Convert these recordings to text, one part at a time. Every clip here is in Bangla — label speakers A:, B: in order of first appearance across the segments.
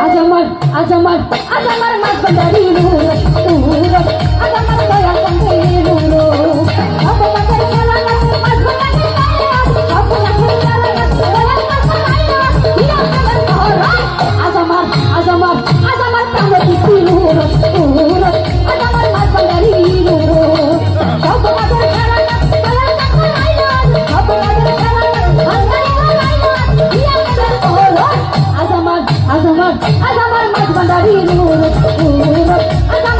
A: आज हमार आज हमार मत बजारी आज हमार दया कंधे আমার আজ আমার মাছ ভান্ডারি আজ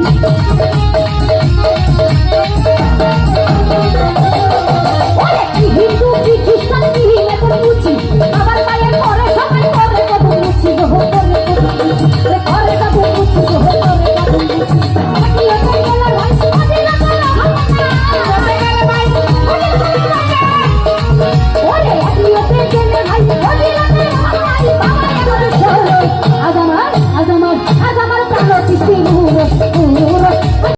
A: Thank you.